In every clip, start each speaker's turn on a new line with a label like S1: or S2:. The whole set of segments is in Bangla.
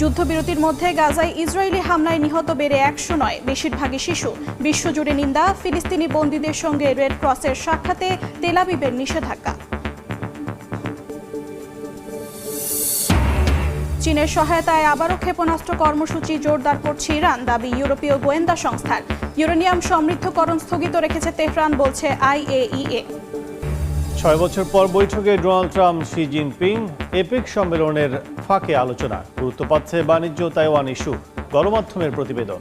S1: যুদ্ধবিরতির মধ্যে গাজায় ইসরায়েলি হামলায় নিহত বেড়ে একশো নয়। বেশিরভাগই শিশু। বিশ্বজুড়ে নিন্দা। ফিলিস্তিনি বন্দীদের সঙ্গে রেড ক্রসের সাক্ষাতে তেলাবিবের নিষেধাজ্ঞা। চীনের সহায়তায় আবারও ক্ষেপণাস্ত্র কর্মসূচি জোরদার করছে ইরান, দাবি ইউরোপীয় গোয়েন্দা সংস্থার। ইউরেনিয়াম সমৃদ্ধকরণ স্থগিত রেখেছে তেহরান, বলছে আইএইএ।
S2: ছয় বছর পর বৈঠকে Donald Trump, Xi Jinping, APEC সম্মেলনের ফাঁকে আলোচনা। গুরুত্ব পাচ্ছে বাণিজ্য তাইওয়ান ইস্যু, গণমাধ্যমের প্রতিবেদন।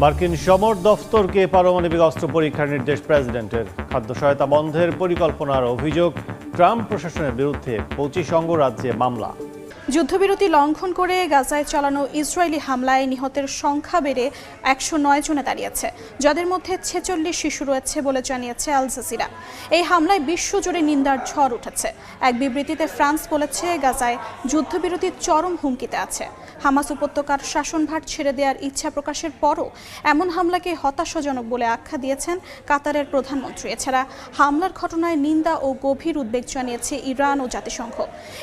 S2: মার্কিন সমর দফতরকে পারমাণবিক অস্ত্র পরীক্ষার নির্দেশ প্রেসিডেন্টের। খাদ্য সহায়তা বন্ধের পরিকল্পনার অভিযোগ, ট্রাম্প প্রশাসনের বিরুদ্ধে পঁচিশ অঙ্গরাজ্যে মামলা।
S1: যুদ্ধবিরতি লঙ্ঘন করে গাজায় চালানো ইসরায়েলি হামলায় নিহতের সংখ্যা বেড়ে একশো নয় জনে দাঁড়িয়েছে, যাদের মধ্যে ছেচল্লিশ শিশু রয়েছে বলে জানিয়েছে আল জাজিরা। এই হামলায় বিশ্বজুড়ে নিন্দার ঝড় উঠেছে। এক বিবৃতিতে ফ্রান্স বলেছে, গাজায় যুদ্ধবিরতির চরম হুমকিতে আছে। হামাস উপত্যকার শাসনভার ছেড়ে দেওয়ার ইচ্ছা প্রকাশের পরও এমন হামলাকে হতাশাজনক বলে আখ্যা দিয়েছেন কাতারের প্রধানমন্ত্রী। এছাড়া হামলার ঘটনায় নিন্দা ও গভীর উদ্বেগ জানিয়েছে ইরান ও জাতিসংঘ।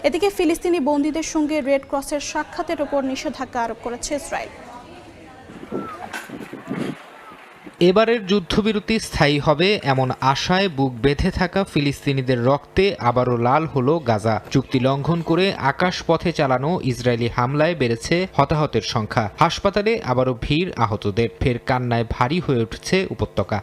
S1: এদিকে ফিলিস্তিনি বন্দীদের সঙ্গে রেড ক্রসের সাক্ষাতের ওপর নিষেধাজ্ঞা আরোপ করেছে ইসরায়েল।
S3: এবারের যুদ্ধবিরতি স্থায়ী হবে এমন আশায় বুক বেঁধে থাকা ফিলিস্তিনিদের রক্তে আবারও লাল হলো গাজা। চুক্তি লঙ্ঘন করে আকাশপথে চালানো ইসরায়েলি হামলায় বেড়েছে হতাহতের সংখ্যা। হাসপাতালে আবারও ভিড় আহতদের। ফের কান্নায় ভারী হয়ে উঠছে উপত্যকা।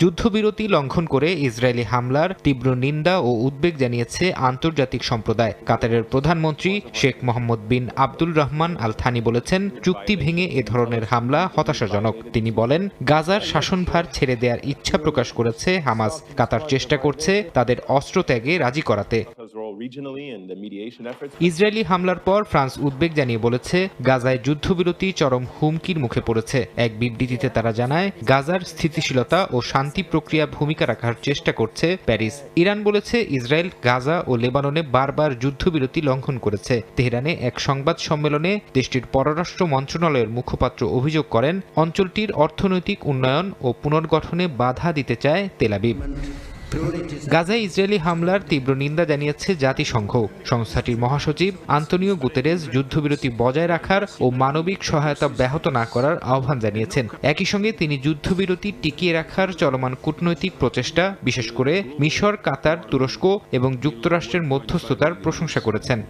S3: যুদ্ধবিরতি লঙ্ঘন করে ইসরায়েলি হামলার তীব্র নিন্দা ও উদ্বেগ জানিয়েছে আন্তর্জাতিক সম্প্রদায়। কাতারের প্রধানমন্ত্রী Sheikh Mohammed bin Abdul Rahman Al Thani বলেছেন, চুক্তি ভেঙে এ ধরনের হামলা হতাশাজনক। তিনি বলেন, গাজার শাসনভার ছেড়ে দেওয়ার ইচ্ছা প্রকাশ করেছে হামাস। কাতার চেষ্টা করছে তাদের অস্ত্র ত্যাগে রাজি করাতে। ইসরায়েলি হামলার পর ফ্রান্স উদ্বেগ জানিয়ে বলেছে, গাজায় যুদ্ধবিরতি চরম হুমকির মুখে পড়েছে। এক বিবৃতিতে তারা জানায়, গাজার স্থিতিশীলতা ও শান্তি প্রক্রিয়া ভূমিকা রাখার চেষ্টা করছে প্যারিস। ইরান বলেছে, ইসরায়েল, গাজা ও লেবাননে বারবার যুদ্ধবিরতি লঙ্ঘন করেছে। তেহরানে এক সংবাদ সম্মেলনে দেশটির পররাষ্ট্র মন্ত্রণালয়ের মুখপাত্র অভিযোগ করেন, অঞ্চলটির অর্থনৈতিক উন্নয়ন ও পুনর্গঠনে বাধা দিতে চায় তেলাবিব গাজায় ইসরায়েলি হামলার তীব্র নিন্দা জানিয়েছে জাতিসংঘ। সংস্থাটির মহাসচিব আন্তনিও গুতেরেস যুদ্ধবিরতি বজায় রাখার ও মানবিক সহায়তা ব্যাহত না করার আহ্বান জানিয়েছেন। একই সঙ্গে তিনি যুদ্ধবিরতি টিকিয়ে রাখার চলমান কূটনৈতিক প্রচেষ্টা, বিশেষ করে মিশর, কাতার, তুরস্ক এবং যুক্তরাষ্ট্রের মধ্যস্থতার প্রশংসা করেছেন।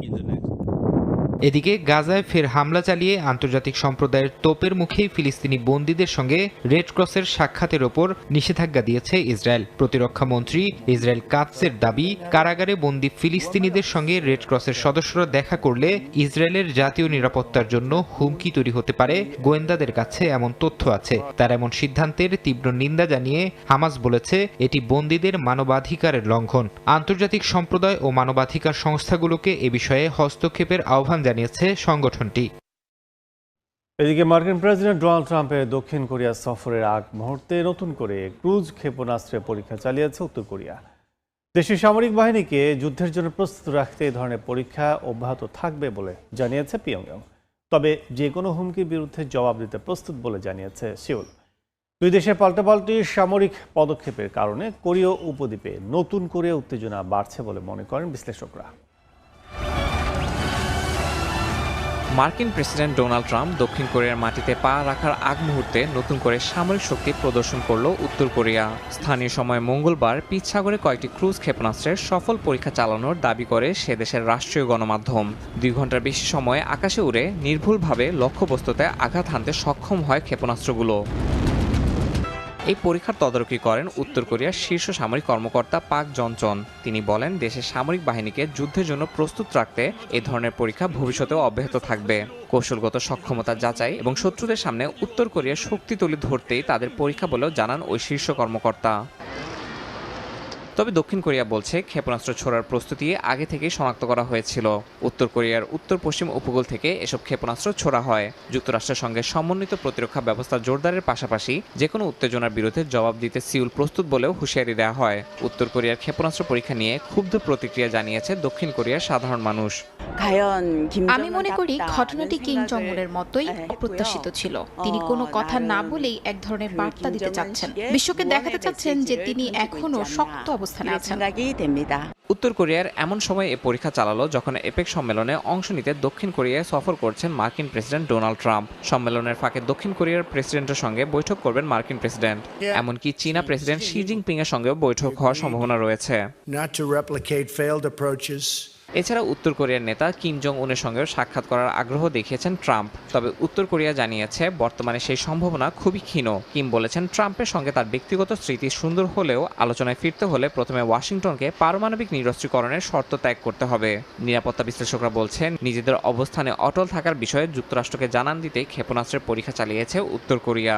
S3: এদিকে গাজায় ফের হামলা চালিয়ে আন্তর্জাতিক সম্প্রদায়ের তোপের মুখেই ফিলিস্তিনি বন্দীদের সঙ্গে রেড ক্রসের সাক্ষাতের ওপর নিষেধাজ্ঞা দিয়েছে ইসরায়েল। প্রতিরক্ষা মন্ত্রী ইসরায়েল কাৎসের দাবি, কারাগারে বন্দী ফিলিস্তিনিদের সঙ্গে রেড ক্রসের সদস্যরা দেখা করলে ইসরায়েলের জাতীয় নিরাপত্তার জন্য হুমকি তৈরি হতে পারে, গোয়েন্দাদের কাছে এমন তথ্য আছে। তার এমন সিদ্ধান্তের তীব্র নিন্দা জানিয়ে হামাস বলেছে, এটি বন্দীদের মানবাধিকারের লঙ্ঘন। আন্তর্জাতিক সম্প্রদায় ও মানবাধিকার সংস্থাগুলোকে এ বিষয়ে হস্তক্ষেপের আহ্বান জানিয়েছে সংগঠনটি।
S2: এদিকে মার্কিন প্রেসিডেন্ট ডোনাল্ড ট্রাম্পের দক্ষিণ কোরিয়া সফরের আগ মুহূর্তে নতুন করে ক্রুজ ক্ষেপণাস্ত্রের পরীক্ষা চালিয়েছে উত্তর কোরিয়া। দেশের সামরিক বাহিনীকে যুদ্ধের জন্য প্রস্তুত রাখতে এই ধরনের পরীক্ষা অব্যাহত থাকবে বলে জানিয়েছে পিয়ংইয়ং। তবে যে কোনো হুমকির বিরুদ্ধে জবাব দিতে প্রস্তুত বলে জানিয়েছে সিউল। দুই দেশের পাল্টাপাল্টি সামরিক পদক্ষেপের কারণে কোরীয় উপদ্বীপে নতুন করে উত্তেজনা বাড়ছে বলে মনে করেন বিশ্লেষকরা।
S4: মার্কিন প্রেসিডেন্ট ডোনাল্ড ট্রাম্প দক্ষিণ কোরিয়ার মাটিতে পা রাখার আগ মুহূর্তে নতুন করে সামরিক শক্তি প্রদর্শন করল উত্তর কোরিয়া। স্থানীয় সময় মঙ্গলবার পিছাগরে কয়েকটি ক্রুজ ক্ষেপণাস্ত্রের সফল পরীক্ষা চালানোর দাবি করে সে দেশের রাষ্ট্রীয় গণমাধ্যম। দুই ঘণ্টার বেশি সময় আকাশে উড়ে নির্ভুলভাবে লক্ষ্যবস্তুতে আঘাত হানতে সক্ষম হয় ক্ষেপণাস্ত্রগুলো। এই পরীক্ষার তদারকি করেন উত্তর কোরিয়ার শীর্ষ সামরিক কর্মকর্তা পাক জনচন। তিনি বলেন, দেশের সামরিক বাহিনীকে যুদ্ধের জন্য প্রস্তুত রাখতে এ ধরনের পরীক্ষা ভবিষ্যতেও অব্যাহত থাকবে। কৌশলগত সক্ষমতা যাচাই এবং শত্রুদের সামনে উত্তর কোরিয়ার শক্তি তুলে ধরতেই তাদের পরীক্ষা বলেও জানান ওই শীর্ষ কর্মকর্তা। তবে দক্ষিণ কোরিয়া বলছে ক্ষেপণাস্ত্র ছোড়ার প্রস্তুতি আগে থেকেই শনাক্ত করা হয়েছিল। উত্তর কোরিয়ার উত্তর পশ্চিম উপকূল থেকে এসব ক্ষেপণাস্ত্র ছোড়া হয়। যুক্তরাষ্ট্রের সঙ্গে সমন্বিত প্রতিরক্ষা ব্যবস্থা জোরদারের পাশাপাশি যে কোনো উত্তেজনার বিরুদ্ধে জবাব দিতে সিউল প্রস্তুত বলেও হুঁশিয়ারি দেওয়া হয়। উত্তর কোরিয়ার ক্ষেপণাস্ত্র পরীক্ষা নিয়ে ক্ষুব্ধ প্রতিক্রিয়া জানিয়েছে দক্ষিণ কোরিয়ার সাধারণ মানুষ।
S5: আমি মনে করি ঘটনাটি কিং জং উনের মতোই অপ্রত্যাশিত ছিল। তিনি কোনো কথা না বলেই এক ধরনের বার্তা দিতে চাচ্ছেন। বিশ্বকে দেখাতে চাচ্ছেন যে তিনি এখনও শক্ত অবস্থায় অবস্থানে আছেন।
S4: উত্তর কোরিয়ার এমন সময় এ পরীক্ষা চালালো যখন এপেক সম্মেলনে অংশ নিতে দক্ষিণ কোরিয়ায় সফর করছেন মার্কিন প্রেসিডেন্ট ডোনাল্ড ট্রাম্প। সম্মেলনের ফাঁকে দক্ষিণ কোরিয়ার প্রেসিডেন্টের সঙ্গে বৈঠক করবেন মার্কিন প্রেসিডেন্ট। এমনকি চীনা প্রেসিডেন্ট শি জিনপিং এর সঙ্গেও বৈঠক হওয়ার সম্ভাবনা রয়েছে। এছাড়া উত্তর কোরিয়ার নেতা কিম জং উনের সঙ্গেও সাক্ষাৎ করার আগ্রহ দেখিয়েছেন ট্রাম্প। তবে উত্তর কোরিয়া জানিয়েছে, বর্তমানে সেই সম্ভাবনা খুবই ক্ষীণ। কিম বলেছেন, ট্রাম্পের সঙ্গে তার ব্যক্তিগত স্মৃতি সুন্দর হলেও আলোচনায় ফিরতে হলে প্রথমে ওয়াশিংটনকে পারমাণবিক নিরস্ত্রীকরণের শর্ত ত্যাগ করতে হবে। নিরাপত্তা বিশ্লেষকরা বলছেন, নিজেদের অবস্থানে অটল থাকার বিষয়ে যুক্তরাষ্ট্রকে জানান দিতে ক্ষেপণাস্ত্রের পরীক্ষা চালিয়েছে উত্তর কোরিয়া।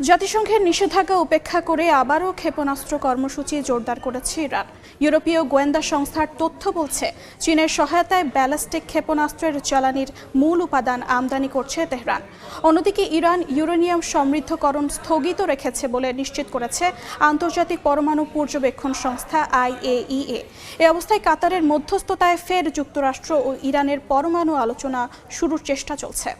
S1: জাতিসংঘের নিষেধাজ্ঞা উপেক্ষা করে আবারও ক্ষেপণাস্ত্র কর্মসূচি জোরদার করেছে ইরান। ইউরোপীয় গোয়েন্দা সংস্থার তথ্য বলছে, চীনের সহায়তায় ব্যালিস্টিক ক্ষেপণাস্ত্রের জ্বালানির মূল উপাদান আমদানি করছে তেহরান। অন্যদিকে ইরান ইউরেনিয়াম সমৃদ্ধকরণ স্থগিত রেখেছে বলে নিশ্চিত করেছে আন্তর্জাতিক পরমাণু পর্যবেক্ষণ সংস্থা আইএইএ। এ অবস্থায় কাতারের মধ্যস্থতায় ফের যুক্তরাষ্ট্র ও ইরানের পরমাণু আলোচনা শুরুর চেষ্টা চলছে।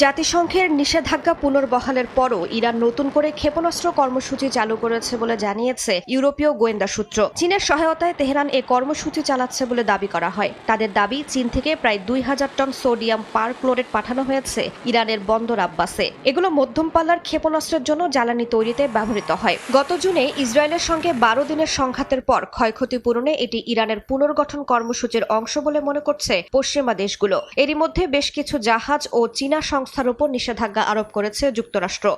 S6: জাতিসংঘের নিষেধাজ্ঞা পুনর্বহালের পরও ইরান নতুন করে ক্ষেপণাস্ত্র কর্মসূচি চালু করেছে বলে জানিয়েছে ইউরোপীয় গোয়েন্দা সূত্র। চীনের সহায়তায় তেহরান এ কর্মসূচি চালাচ্ছে বলে দাবি করা হয়। তাদের দাবি, চীন থেকে প্রায় দুই হাজার টন সোডিয়াম পার ক্লোরেট পাঠানো হয়েছে ইরানের বন্দর আব্বাসে। এগুলো মধ্যম পাল্লার ক্ষেপণাস্ত্রের জন্য জ্বালানি তৈরিতে ব্যবহৃত হয়। গত জুনে ইসরায়েলের সঙ্গে বারো দিনের সংঘাতের পর ক্ষয়ক্ষতি পূরণে এটি ইরানের পুনর্গঠন কর্মসূচির অংশ বলে মনে করছে পশ্চিমা দেশগুলো। এরই মধ্যে বেশ কিছু জাহাজ ও চীনা সংস্থার উপর নিষেধাজ্ঞা আরোপ করেছে যুক্তরাষ্ট্র।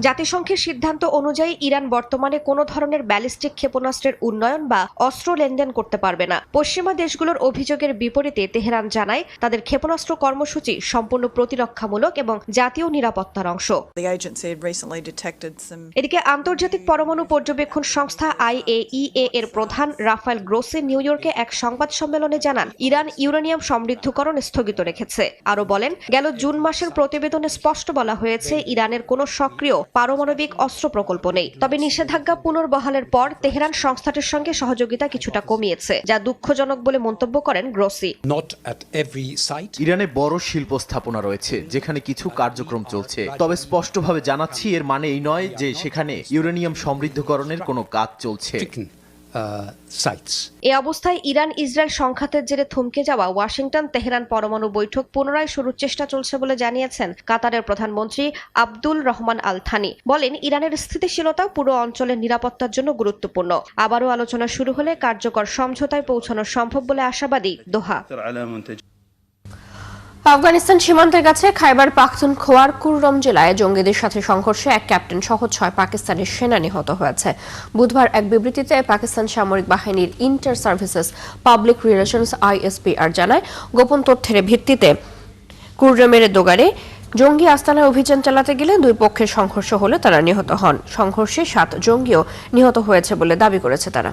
S6: জাতিসংঘের সিদ্ধান্ত অনুযায়ী ইরান বর্তমানে কোনো ধরনের ব্যালিস্টিক ক্ষেপণাস্ত্রের উন্নয়ন বা অস্ত্র লেনদেন করতে পারবে না। পশ্চিমা দেশগুলোর অভিযোগের বিপরীতে তেহরান জানায় তাদের ক্ষেপণাস্ত্র কর্মসূচি সম্পূর্ণ প্রতিরক্ষামূলক এবং জাতীয় নিরাপত্তার অংশ। এদিকে আন্তর্জাতিক পরমাণু পর্যবেক্ষণ সংস্থা আইএইএ এর প্রধান রাফায়েল গ্রোসে নিউ ইয়র্কে এক সংবাদ সম্মেলনে জানান ইরান ইউরেনিয়াম সমৃদ্ধকরণ স্থগিত রেখেছে। আরও বলেন গেল জুন মাসের প্রতিবেদনে স্পষ্ট বলা হয়েছে ইরানের কোনো সক্রিয় পারমাণবিক অস্ত্র প্রকল্প নেই। তবে নিষেধাজ্ঞা পুনর্বহালের পর তেহরান সংস্থাটির সঙ্গে সহযোগিতা কিছুটা কমিয়েছে যা দুঃখজনক বলে মন্তব্য করেন Grossi.
S7: Not at every site.
S8: ইরানে বড় শিল্প স্থাপনা রয়েছে যেখানে কিছু কার্যক্রম চলছে। তবে স্পষ্টভাবে জানাচ্ছি এর মানে এই নয় যে সেখানে ইউরেনিয়াম সমৃদ্ধকরণের কোনো কাজ চলছে।
S7: Sites.
S6: এ অবস্থায় ইরান ইসরায়েল সংঘাতের জেরে থমকে যাওয়া ওয়াশিংটন তেহরান পরমাণু বৈঠক পুনরায় শুরুর চেষ্টা চলছে বলে জানিয়েছেন কাতারের প্রধানমন্ত্রী আব্দুল রহমান আল থানি বলেন, ইরানের স্থিতিশীলতা পুরো অঞ্চলের নিরাপত্তার জন্য গুরুত্বপূর্ণ। আবারও আলোচনা শুরু হলে কার্যকর সমঝোতায় পৌঁছানো সম্ভব বলে আশাবাদী দোহা।
S9: আফগানিস্তান সীমান্তের কাছে খাইবার পাখতুনখোয়ার কুররম জেলায় জঙ্গিদের সাথে সংঘর্ষে এক ক্যাপ্টেন সহ ছয় পাকিস্তানের সেনা নিহত হয়েছে। বুধবার এক বিবৃতিতে পাকিস্তান সামরিক বাহিনীর inter services public relations ISPR জানায়, গোপন তথ্যের ভিত্তিতে কুররমের দোগারে জঙ্গি আস্তানায় অভিযান চালাতে গেলে দুই পক্ষের সংঘর্ষ হলে তারা নিহত হন। সংঘর্ষে সাত জঙ্গিও নিহত হয়েছে বলে দাবি করেছে তারা।